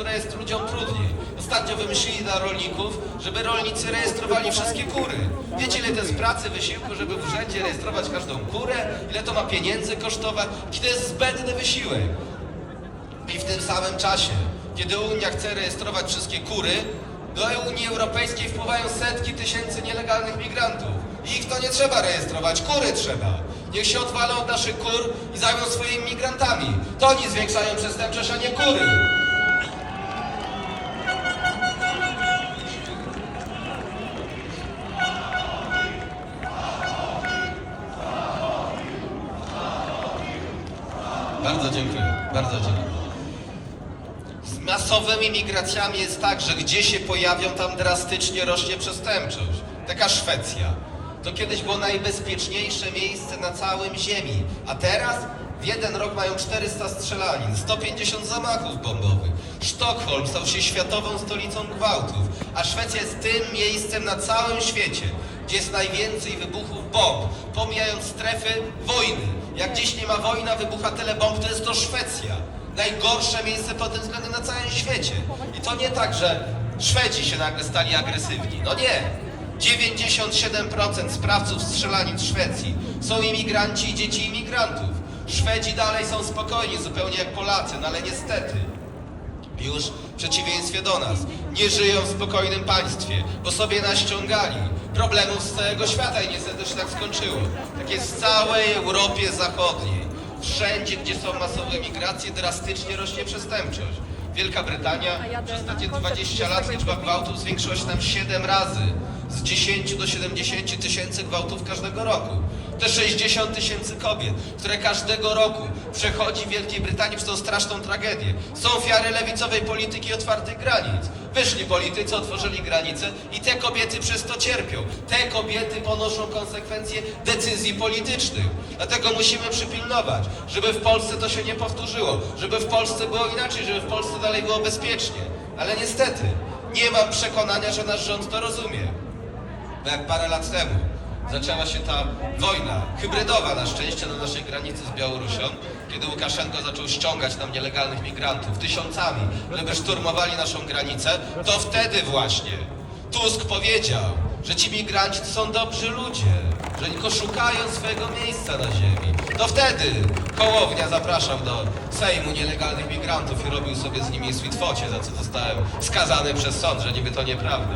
która jest ludziom trudniej. Ostatnio wymyślili dla rolników, żeby rolnicy rejestrowali wszystkie kury. Wiecie, ile to jest pracy, wysiłku, żeby w urzędzie rejestrować każdą kurę? Ile to ma pieniędzy kosztować? I to jest zbędny wysiłek. I w tym samym czasie, kiedy Unia chce rejestrować wszystkie kury, do Unii Europejskiej wpływają setki tysięcy nielegalnych migrantów. Ich to nie trzeba rejestrować, kury trzeba. Niech się odwalą od naszych kur i zajmą swoimi migrantami. To oni zwiększają przestępczość, a nie kury. Bardzo dziękuję, bardzo dziękuję. Z masowymi migracjami jest tak, że gdzie się pojawią, tam drastycznie rośnie przestępczość. Taka Szwecja. To kiedyś było najbezpieczniejsze miejsce na całym Ziemi, a teraz w jeden rok mają 400 strzelanin, 150 zamachów bombowych. Sztokholm stał się światową stolicą gwałtów, a Szwecja jest tym miejscem na całym świecie, gdzie jest najwięcej wybuchów bomb, pomijając strefy wojny. Jak gdzieś nie ma wojna, wybucha tyle bomb, to jest to Szwecja najgorsze miejsce pod tym względem na całym świecie. I to nie tak, że Szwedzi się nagle stali agresywni. No nie. 97% sprawców strzelanin w Szwecji są imigranci i dzieci imigrantów. Szwedzi dalej są spokojni, zupełnie jak Polacy, no ale niestety już w przeciwieństwie do nas nie żyją w spokojnym państwie, bo sobie naściągali problemów z całego świata i niestety się tak skończyło. Tak jest w całej Europie Zachodniej. Wszędzie, gdzie są masowe migracje, drastycznie rośnie przestępczość. Wielka Brytania przez ostatnie 20 lat liczba gwałtów zwiększyła się tam 7 razy. Z 10 do 70 tysięcy gwałtów każdego roku. Te 60 tysięcy kobiet, które każdego roku przechodzi w Wielkiej Brytanii przez tą straszną tragedię, są ofiary lewicowej polityki otwartych granic. Wyszli politycy, otworzyli granice i te kobiety przez to cierpią. Te kobiety ponoszą konsekwencje decyzji politycznych. Dlatego musimy przypilnować, żeby w Polsce to się nie powtórzyło, żeby w Polsce było inaczej, żeby w Polsce dalej było bezpiecznie. Ale niestety, nie mam przekonania, że nasz rząd to rozumie. Bo jak parę lat temu zaczęła się ta wojna, hybrydowa na szczęście na naszej granicy z Białorusią, kiedy Łukaszenko zaczął ściągać tam nielegalnych migrantów tysiącami, żeby szturmowali naszą granicę, to wtedy właśnie Tusk powiedział, że ci migranci to są dobrzy ludzie, że tylko szukają swojego miejsca na ziemi. To wtedy Hołownia zapraszał do Sejmu nielegalnych migrantów i robił sobie z nimi sweetfocie, za co zostałem skazany przez sąd, że niby to nieprawda.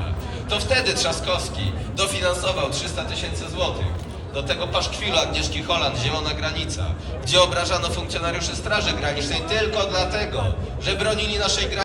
To wtedy Trzaskowski dofinansował 300 tysięcy złotych do tego paszkwilu Agnieszki Holland, Zielona Granica, gdzie obrażano funkcjonariuszy Straży Granicznej tylko dlatego, że bronili naszej granicy.